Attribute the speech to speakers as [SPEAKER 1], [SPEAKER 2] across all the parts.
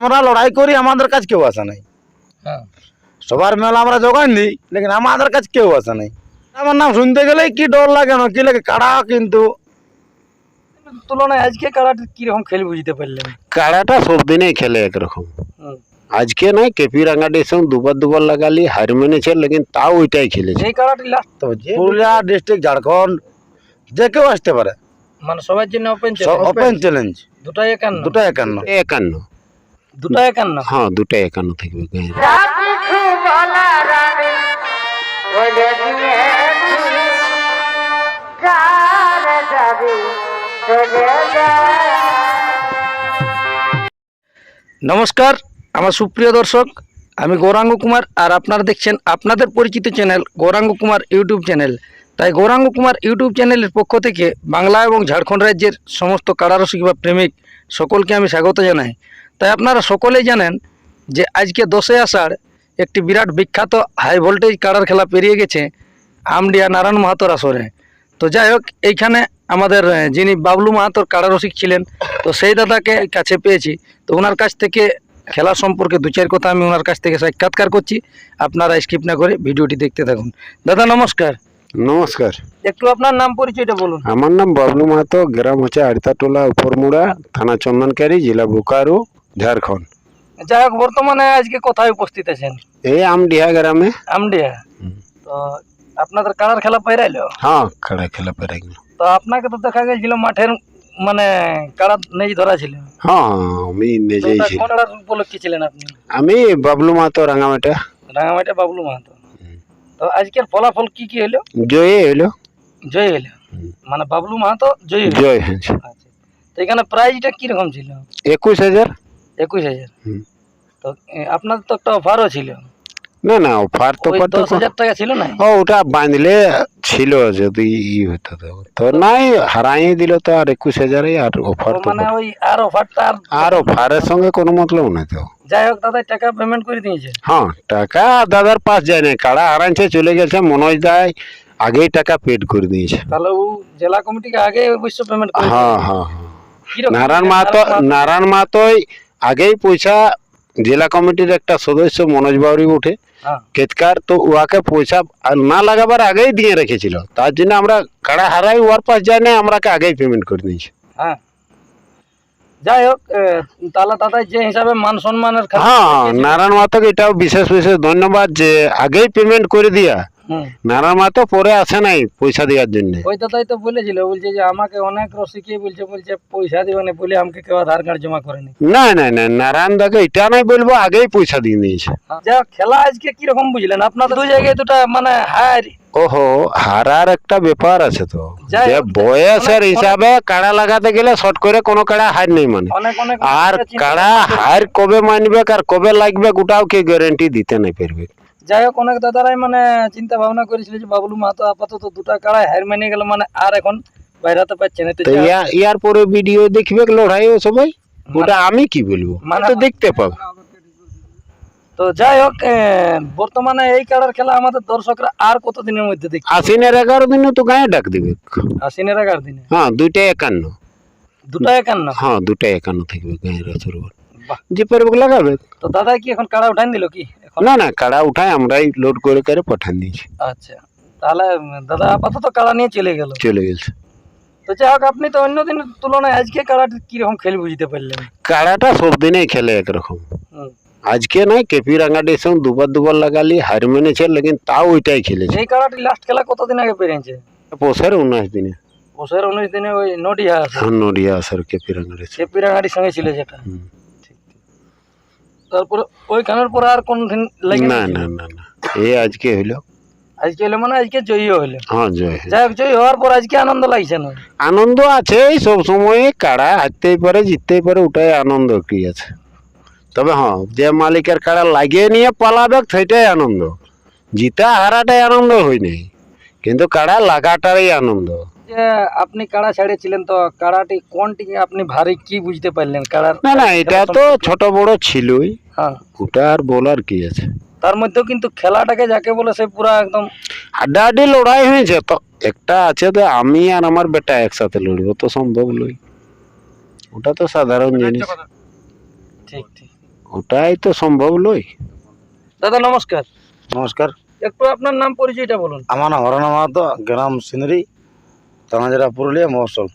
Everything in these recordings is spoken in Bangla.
[SPEAKER 1] আমরা লড়াই করি আমাদের কাছে কেউ আসে নাই।
[SPEAKER 2] হ্যাঁ।
[SPEAKER 1] সবার মেলা আমরা জোগান দিই লেকিন আমাদের কাছে কেউ আসে নাই। আমার নাম শুনতে গেলে কি ডর লাগে না কি লাগে কাড়া কিন্তু।
[SPEAKER 2] তুলনায় আজকে কারাটি কীরকম খেল বুঝতে পারলেন?
[SPEAKER 3] কাড়াটা সব দিনেই খেলে একরকম। আজকে নয় কেপি রাঙ্গাটির সঙ্গে দুবার দুবার লাগালি হার মেনেছে লেকিন তাও ওইটাই খেলেছে।
[SPEAKER 2] লাস্ট
[SPEAKER 1] তো পুরুলিয়া ডিস্ট্রিক্ট ঝাড়খণ্ড যে কেউ আসতে পারে।
[SPEAKER 2] মানে সবার জন্য ওপেন
[SPEAKER 1] ওপেন চ্যালেঞ্জ
[SPEAKER 2] দুটাই একান্ন।
[SPEAKER 1] দুটো একান্ন।
[SPEAKER 3] একান্ন।
[SPEAKER 2] দুটা একান্ন?
[SPEAKER 3] হ্যাঁ একান্ন থাকবে
[SPEAKER 2] নমস্কার আমার সুপ্রিয় দর্শক আমি গৌরাঙ্গ কুমার আর আপনারা দেখছেন আপনাদের পরিচিত channel Gouranga Kumar YouTube channel. তাই গৌরাঙ্গ কুমার ইউটিউব চ্যানেলের পক্ষ থেকে বাংলা এবং ঝাড়খণ্ড রাজ্যের সমস্ত কারারসিক বা প্রেমিক সকলকে আমি স্বাগত জানাই। তাই আপনারা সকলেই জানেন যে আজকে দশই আষাঢ় একটি বিরাট বিখ্যাত হাই ভোল্টেজ কাড়ার খেলা পেরিয়ে গেছে আমডিয়া নারায়ণ মাহাতোর আসরে। তো যাই হোক এইখানে আমাদের যিনি বাবলু মাহাতোর কাড়ারসিক ছিলেন তো সেই দাদাকে কাছে পেয়েছি। তো ওনার কাছ থেকে খেলা সম্পর্কে দু চার কথা আমি ওনার কাছ থেকে সাক্ষাৎকার করছি। আপনারা স্কিপ না করে ভিডিওটি দেখতে থাকুন। দাদা নমস্কার।
[SPEAKER 3] নমস্কার।
[SPEAKER 2] একটু আপনার নাম পরিচয়টা বলুন।
[SPEAKER 3] আমার নাম বাবলু মাহাতো গ্রাম হচ্ছে আড়তাটোলা উপরমুড়া থানা চন্দনকারী জেলা বোকারো। ঝাড়খণ্ড।
[SPEAKER 2] যাই হোক বর্তমানে আজকে কোথায় উপস্থিত আছেন?
[SPEAKER 3] এই আমডিহা গ্রামে।
[SPEAKER 2] আমডিয়া? তো আপনাদের কাড়ার খেলা পেরাইলো
[SPEAKER 3] হ্যাঁ কাড়া খেলা পেরে গেল
[SPEAKER 2] তো আপনাকে তো দেখা গেছিল মাঠের মানে কাড়া নেই ধরা ছিল।
[SPEAKER 3] হ্যাঁ আমি নিজেই ছিলাম।
[SPEAKER 2] কোন কাড়ার উপলক্ষে ছিলেন আপনি?
[SPEAKER 3] আমি বাবলু মাহাতো রাঙামাটা
[SPEAKER 2] রাঙামাটিয়া বাবলু মাহাতো। তো আজকের ফলাফল কি কি হলো
[SPEAKER 3] জয়ে হইল।
[SPEAKER 2] জয় হলো মানে বাবলু মাহাতো জয়
[SPEAKER 3] জয়
[SPEAKER 2] আচ্ছা। তো এখানে প্রাইজটা কীরকম ছিল?
[SPEAKER 3] একুশ হাজার।
[SPEAKER 2] একুশ হাজার। তো এ, আপনাদের তো একটা অফারও ছিল।
[SPEAKER 3] না না অফার তো
[SPEAKER 2] দশ হাজার টাকা ছিল না?
[SPEAKER 3] ও ওটা বাঁধলে ছিল যদি ই হতো তো। নাই হারাই দিল তো আর একুশ হাজারে আর অফার
[SPEAKER 2] মানে ওই আর অফারটা আর
[SPEAKER 3] অফারের সঙ্গে কোনো মতলব নাই তো।
[SPEAKER 2] যাই হোক দাদা টাকা পেমেন্ট করে দিয়েছে।
[SPEAKER 3] হ্যাঁ টাকা দাদার পাস যায় না কাড়া হারাইছে চলে গেছে মনোজ দায় আগেই টাকা পেড করে দিয়েছে।
[SPEAKER 2] তাহলে ও জেলা কমিটিকে আগে অবশ্য পেমেন্ট করে
[SPEAKER 3] হ্যাঁ হ্যাঁ হ্যাঁ।
[SPEAKER 2] কীরকম?
[SPEAKER 3] নারায়ণ মাহাতো নারায়ণ মাহাতোই আগেই পয়সা জেলা কমিটির একটা সদস্য মনোজ বাউরি উঠে
[SPEAKER 2] হ্যাঁ।
[SPEAKER 3] কেতকার তো উহাকে পয়সা না লাগাবার আগেই দিয়ে রেখেছিল। তার জন্য আমরা কাড়া হারাই ওয়ার পাস যায় না আমরাকে আগেই পেমেন্ট করে দিয়েছি।
[SPEAKER 2] হ্যাঁ। যাই হোক তাহলে দাদা যে হিসাবে মান সম্মানের
[SPEAKER 3] হ্যাঁ নারায়ণ মাহাতোকে এটাও বিশেষ বিশেষ ধন্যবাদ যে আগেই পেমেন্ট করে দিয়া
[SPEAKER 2] হুম।
[SPEAKER 3] নারায়ণ মাহাতো পরে আসে নাই পয়সা দেওয়ার জন্য।
[SPEAKER 2] ওই দাদাই তো বলেছিল বলছে যে আমাকে অনেক রসিকে বলছে বলছে পয়সা দিবে না বলে আমাকে কেউ আধার কার্ড জমা করেনি
[SPEAKER 3] না। না না নারায়ণ দাকে এটা নাই বলব আগেই পয়সা দিয়ে নিয়েছে।
[SPEAKER 2] যা খেলা আজকে কীরকম বুঝলেন? আপনাদের দুই জায়গায় দুটা মানে হার।
[SPEAKER 3] ওহো হারার একটা ব্যাপার আছে তো। যে বয়সের হিসাবে কাড়া লাগাতে গেলে শর্ট করে কোনো কাড়া হার নেই মানে। আর কাড়া হার কবে মানবে আর কবে লাগবে গোটাও কে গ্যারেন্টি দিতে নাই পারবে।
[SPEAKER 2] যাই হোক অনেক দাদারাই মানে চিন্তা ভাবনা করেছিল যে বাবলু মাহাতো আপাতত দুটা কাড়ায় হার মেনে গেল মানে আর এখন বাইরাতে পারছে না।
[SPEAKER 3] ইয়া- ইয়ার পরে ভিডিও দেখবে লড়াই ও সবাই। ওটা আমি কি বলব?
[SPEAKER 2] মানে-
[SPEAKER 3] তো দেখতে পাবো।
[SPEAKER 2] তো যাই হোক বর্তমানে এই কাড়ার খেলা আমাদের দর্শকরা আর কতদিনের মধ্যে দেখবে?
[SPEAKER 3] আশ্বিনের এগারো দিনে তো গায়ে ডাক দিবে।
[SPEAKER 2] আশ্বিনের এগারো দিনে?
[SPEAKER 3] হ্যাঁ দুইটা একান্ন।
[SPEAKER 2] দুটা একান্ন?
[SPEAKER 3] হ্যাঁ দুটা একান্ন থাকবে গায়ের আসর যে পারবে লাগাবে।
[SPEAKER 2] তো দাদা কি এখন কাড়া উঠাই দিল কি?
[SPEAKER 3] না না কাড়া উঠায় আমরাই লোড করে করে পাঠান দিয়েছি।
[SPEAKER 2] আচ্ছা। তাহলে দাদা আপাতত কাড়া নিয়ে চলে গেল।
[SPEAKER 3] চলে গেছে।
[SPEAKER 2] তো যাই হোক আপনি তো অন্য দিনের তুলনায় আজকে কাড়াটি কীরকম খেল বুঝতে পারলেন?
[SPEAKER 3] কাড়াটা সব দিনেই খেলে একরকম। আজকে নয় কেপি রাঙ্গাটির সঙ্গে দুবার দুবার লাগালি হার মেনেছে লেকিন তাও ওইটাই খেলেছে।
[SPEAKER 2] এই কাড়াটি লাস্ট খেলা কতদিন আগে পেরেছে?
[SPEAKER 3] পোষের উনিশ দিনে।
[SPEAKER 2] বছর উনিশ দিনে ওই নডিয়া আছে।
[SPEAKER 3] নড়িয়া আসার কেপি রাঙ্গাটির
[SPEAKER 2] সে পিরাঙাটির সঙ্গে ছিল যেটা। তারপরে ওইখানের পরে আর কোন দিন লাগে
[SPEAKER 3] না না না না। এই আজকে হইল।
[SPEAKER 2] আজকে হলো মানে আজকে জয়ীও হলো
[SPEAKER 3] হ্যাঁ জয়।
[SPEAKER 2] যাই হোক জয়ী হওয়ার পর আজকে আনন্দ লাগছে না?
[SPEAKER 3] আনন্দ আছে সব সময় কাড়া হারতেই পারে জিততেই পারে ওটাই আনন্দ কি আছে। তবে হ্যাঁ যে মালিকের কাড়া লাগিয়ে নিয়ে পালাবে সেটাই আনন্দ। জিতা হারাটাই আনন্দ হয় নাই। কিন্তু কাড়া লাগাটারই আনন্দ।
[SPEAKER 2] যে আপনি কাড়া ছাড়িয়েছিলেন তো কাড়াটি কোনটি আপনি ভারী কি বুঝতে পারলেন? কাড়ার
[SPEAKER 3] না না এটা তো ছোট বড় ছিলই। ওটা আর বলার কি আছে?
[SPEAKER 2] তার মধ্যেও কিন্তু খেলাটাকে যাকে বলে সে পুরা একদম
[SPEAKER 3] হাড্ডাহাড্ডি লড়াই হয়েছে তো একটা আছে তো আমি আর আমার বেটা একসাথে লড়বো তো সম্ভব লই ওটা তো সাধারণ জিনিস।
[SPEAKER 2] ঠিক ঠিক।
[SPEAKER 4] ওটাই তো সম্ভব নয়।
[SPEAKER 2] দাদা নমস্কার।
[SPEAKER 1] নমস্কার।
[SPEAKER 2] একটু আপনার নাম পরিচয়টা বলুন।
[SPEAKER 1] আমার নাম হরনা মাহাতো গ্রাম সিনারি থানা জেলা পুরুলিয়া মহসল।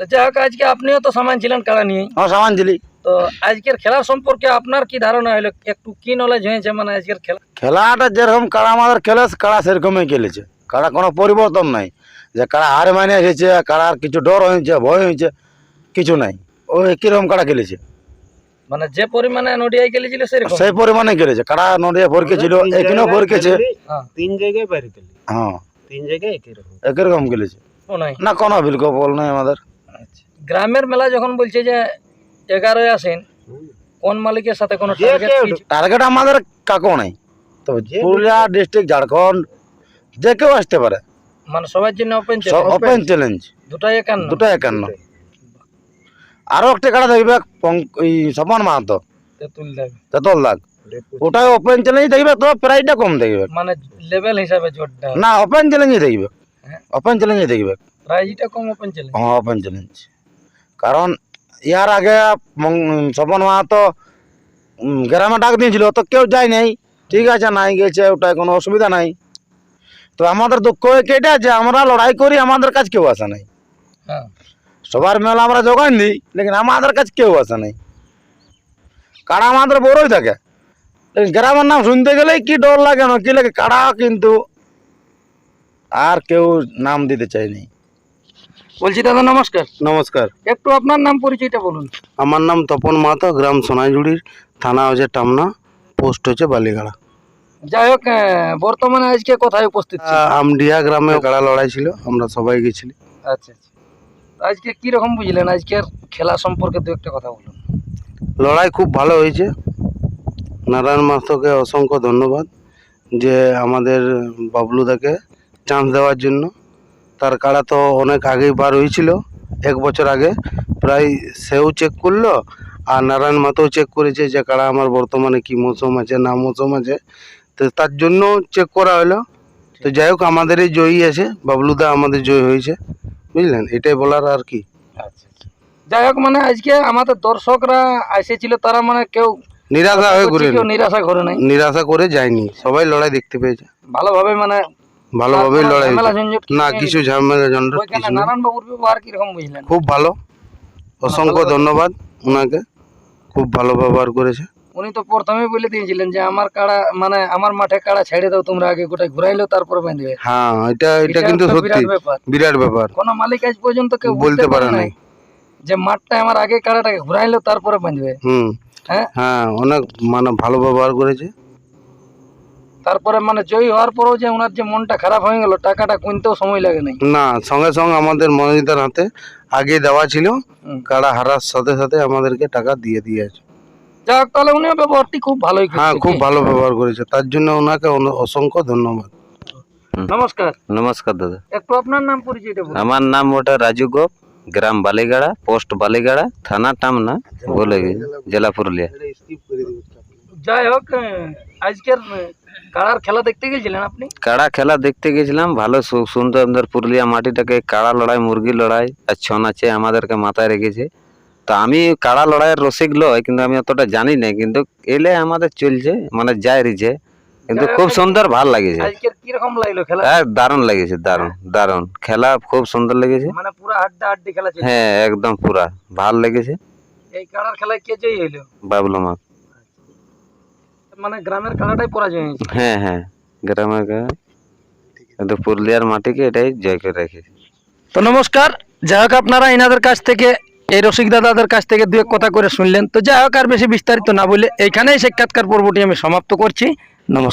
[SPEAKER 2] তো যাই হোক আজকে আপনিও তো সামান ছিলেন কাড়া নিয়ে?
[SPEAKER 1] আমার সামান ছিলি।
[SPEAKER 2] তো আজকের খেলার সম্পর্কে আপনার কি ধারণা হলো? একটু কি নলেজ হয়েছে মানে আজকের খেলা?
[SPEAKER 1] খেলাটা যেরকম কাড়া আমাদের খেলে কাড়া সেরকমই খেলেছে। কাড়া কোনো পরিবর্তন নাই। যে কাড়া হার মানে এসেছে কাড়ার কিছু ডর হয়েছে ভয় হয়েছে কিছু নাই। ও একই রকম কাড়া খেলেছে।
[SPEAKER 2] মানে যে পরিমাণে নডিয়ায় খেলেছিল সেরকম?
[SPEAKER 1] সেই পরিমাণে খেলেছে। কাড়া নদিয়া ভরকে ছিল এখানেও ভরকেছে
[SPEAKER 2] হ্যাঁ।
[SPEAKER 4] তিন জায়গায় বাড়ি দিলি
[SPEAKER 1] হ্যাঁ।
[SPEAKER 4] তিন জায়গায় একই রকম।
[SPEAKER 1] একই রকম খেলেছে। না কোনো বিকল্প নাই আমাদের।
[SPEAKER 2] গ্রামের মেলা যখন বলছে যে এগারোই আসেন কোন মালিকের সাথে কোনো টার্গেট
[SPEAKER 1] আমাদের কাকও নাই। তবে পুরুলিয়া ডিস্ট্রিক্ট ঝাড়খণ্ড যে কেউ আসতে পারে।
[SPEAKER 2] মানে সবার জন্য ওপেন
[SPEAKER 1] ওপেন চ্যালেঞ্জ
[SPEAKER 2] দুটাই একান্ন?
[SPEAKER 1] দুটো একান্ন। আরও একটা কাড়া দেখবে স্বপন মাহাতো।
[SPEAKER 2] তেঁতুল
[SPEAKER 1] দাগ। ওটাই ওপেন চ্যালেঞ্জ দেখবে তো প্রাইসটা কম দেখবে।
[SPEAKER 2] মানে লেভেল হিসাবে জোরটা।
[SPEAKER 1] না ওপেন চ্যালেঞ্জই দেখবে।
[SPEAKER 2] হ্যাঁ।
[SPEAKER 1] ওপেন চ্যালেঞ্জই দেখবে।
[SPEAKER 2] প্রাইজটা কম ওপেন চ্যালেঞ্জ
[SPEAKER 1] হ্যাঁ ওপেন চ্যালেঞ্জ কারণ ইয়ার আগে স্বপন মাহাতো গ্রামে ডাক দিয়েছিল তো কেউ যায় নাই। ঠিক আছে নাই গেছে ওটাই কোনো অসুবিধা নাই। তো আমাদের দুঃখ কেটে যে আমরা লড়াই করি আমাদের কাছে কেউ আসে নাই।
[SPEAKER 2] হ্যাঁ।
[SPEAKER 1] সবার মেলা আমরা যোগান দিই লেকিন আমাদের কাছে কেউ আসে নাই। কাড়া আমাদের বড়ই থাকে। গ্রামের নাম শুনতে গেলেই কি ডর লাগে না কি লাগে কাড়া কিন্তু আর কেউ নাম দিতে চায়নি
[SPEAKER 2] বলছি দাদা নমস্কার।
[SPEAKER 4] নমস্কার।
[SPEAKER 2] একটু আপনার নাম পরিচয়টা বলুন।
[SPEAKER 4] আমার নাম তপন মাহাতো গ্রাম সোনাইজুড়ির থানা হচ্ছে টামনা পোস্ট হচ্ছে বালিগাড়া।
[SPEAKER 2] যাই হোক বর্তমানে আজকে কোথায় উপস্থিত
[SPEAKER 4] আমডিয়া গ্রামে গাড়া লড়াই ছিল আমরা সবাই গেছিলি।
[SPEAKER 2] আচ্ছা আচ্ছা। আজকে কি রকম বুঝলেন আজকের খেলা সম্পর্কে দু একটা কথা বলুন।
[SPEAKER 4] লড়াই খুব ভালো হয়েছে। নারায়ণ মাস্তকে অসংখ্য ধন্যবাদ যে আমাদের বাবলুদাকে চান্স দেওয়ার জন্য। তার কাড়া তো অনেক আগেই বার হয়েছিল এক বছর আগে। প্রায় সেও চেক করল আর নারায়ণ মাতাও চেক করেছে যে কাড়া আমার বর্তমানে কি মৌসুম আছে না মৌসুম আছে। তো তার জন্য চেক করা হলো। তো যাই হোক আমাদেরই জয়ী আছে বাবলুদা আমাদের জয় হয়েছে। বুঝলেন? এটাই বলার আর কি।
[SPEAKER 2] আচ্ছা আচ্ছা। যাই হোক মানে আজকে আমাদের দর্শকরা এসেছিল তারা মানে কেউ
[SPEAKER 4] নিরাশা হয়ে ঘুরে
[SPEAKER 2] নিরাশা করে নাই।
[SPEAKER 4] নিরাশা করে যায়নি। সবাই লড়াই দেখতে পেয়েছে।
[SPEAKER 2] ভালোভাবে মানে
[SPEAKER 4] ভালোভাবেই
[SPEAKER 2] কোনো
[SPEAKER 4] লড়াই না
[SPEAKER 2] কিছু
[SPEAKER 4] ঝামেলা ঝঞ্ঝট কিছু নেই।
[SPEAKER 2] ব্যবহার কীরকম বুঝলেন?
[SPEAKER 4] খুব ভালো। অসংখ্য ধন্যবাদ ওনাকে। খুব ভালো ব্যবহার করেছে।
[SPEAKER 2] উনি তো প্রথমে বলে দিয়েছিলেন যে আমার কাড়া মানে আমার মাঠে কাড়া ছেড়ে দাও তোমরা আগে গোটাই ঘুরাইলো তারপরে বেঁধবে
[SPEAKER 4] হ্যাঁ এটা এটা কিন্তু সত্যি।
[SPEAKER 2] বিরাট ব্যাপার। কোন মালিক আজ পর্যন্ত কেউ
[SPEAKER 4] বলতে পারে নাই
[SPEAKER 2] যে মাঠটা আমার আগে কাড়াটাকে ঘুরাইলো তারপরে বাঁধবে
[SPEAKER 4] হুম।
[SPEAKER 2] হ্যাঁ?
[SPEAKER 4] হ্যাঁ অনেক মানে ভালো ব্যবহার করেছে।
[SPEAKER 2] তারপরে মানে জয়ী হওয়ার পরেও যে ওনার যে মনটা খারাপ হয়ে গেল টাকাটা কিনতেও সময় লাগে নাই।
[SPEAKER 4] না সঙ্গে সঙ্গে আমাদের মনোনীতার হাতে আগে দেওয়া ছিল। কারা হারার সাথে সাথে আমাদেরকে টাকা দিয়ে দিয়েছে।
[SPEAKER 2] যাই হোক তাহলে উনিও ব্যবহারটি খুব ভালোই করছে,
[SPEAKER 4] হ্যাঁ খুব ভালো ব্যবহার করেছে। তার জন্য ওনাকে অসংখ্য ধন্যবাদ।
[SPEAKER 2] নমস্কার।
[SPEAKER 5] নমস্কার দাদা।
[SPEAKER 2] একটু আপনার নাম পরিচয়টা বলুন।
[SPEAKER 5] আমার নাম ওটা রাজু গোপ গ্রাম বালিগাড়া পোস্ট বালিগাড়া থানা টামনা বলে জেলা পুরুলিয়া।
[SPEAKER 2] যাই হোক আজকের কাড়ার খেলা দেখতে গেছিলেন আপনি?
[SPEAKER 5] কাড়া খেলা দেখতে গেছিলাম ভালো সুন্দর আমাদের পুরুলিয়া মাটিটাকে কাড়া লড়াই মুরগি লড়াই আর ছৌ নাচে আমাদেরকে মাথায় রেখেছে। তো আমি কাড়া লড়াইয়ের রসিক লয় কিন্তু আমি অতটা জানি না কিন্তু এলে আমাদের চলছে মানে যায় রিছে কিন্তু খুব সুন্দর ভালো লাগেছে।
[SPEAKER 2] আজকের কীরকম লাগল খেলা?
[SPEAKER 5] হ্যাঁ দারুণ লেগেছে দারুণ দারুণ। খেলা খুব সুন্দর লেগেছে।
[SPEAKER 2] মানে পুরো খেলা
[SPEAKER 5] হ্যাঁ একদম পুরা ভালো লেগেছে।
[SPEAKER 2] এই কাড়ার খেলায় কে জয়ী হইল?
[SPEAKER 5] বাবলু মা
[SPEAKER 2] মানে গ্রামের খেলাটাই পরাজয় হয়েছে।
[SPEAKER 5] হ্যাঁ হ্যাঁ গ্রামের গা- কিন্তু পুরুলিয়ার মাটিকে এটাই জয় করে রেখেছে।
[SPEAKER 2] তো নমস্কার যাই হোক আপনারা এনাদের কাছ থেকে এই রসিক দাদাদের কাছ থেকে দু এক কথা করে শুনলেন। তো যাই হোক আর বেশি বিস্তারিত না বলে এইখানেই সাক্ষাৎকার পর্বটি আমি সমাপ্ত করছি। নমস্কার।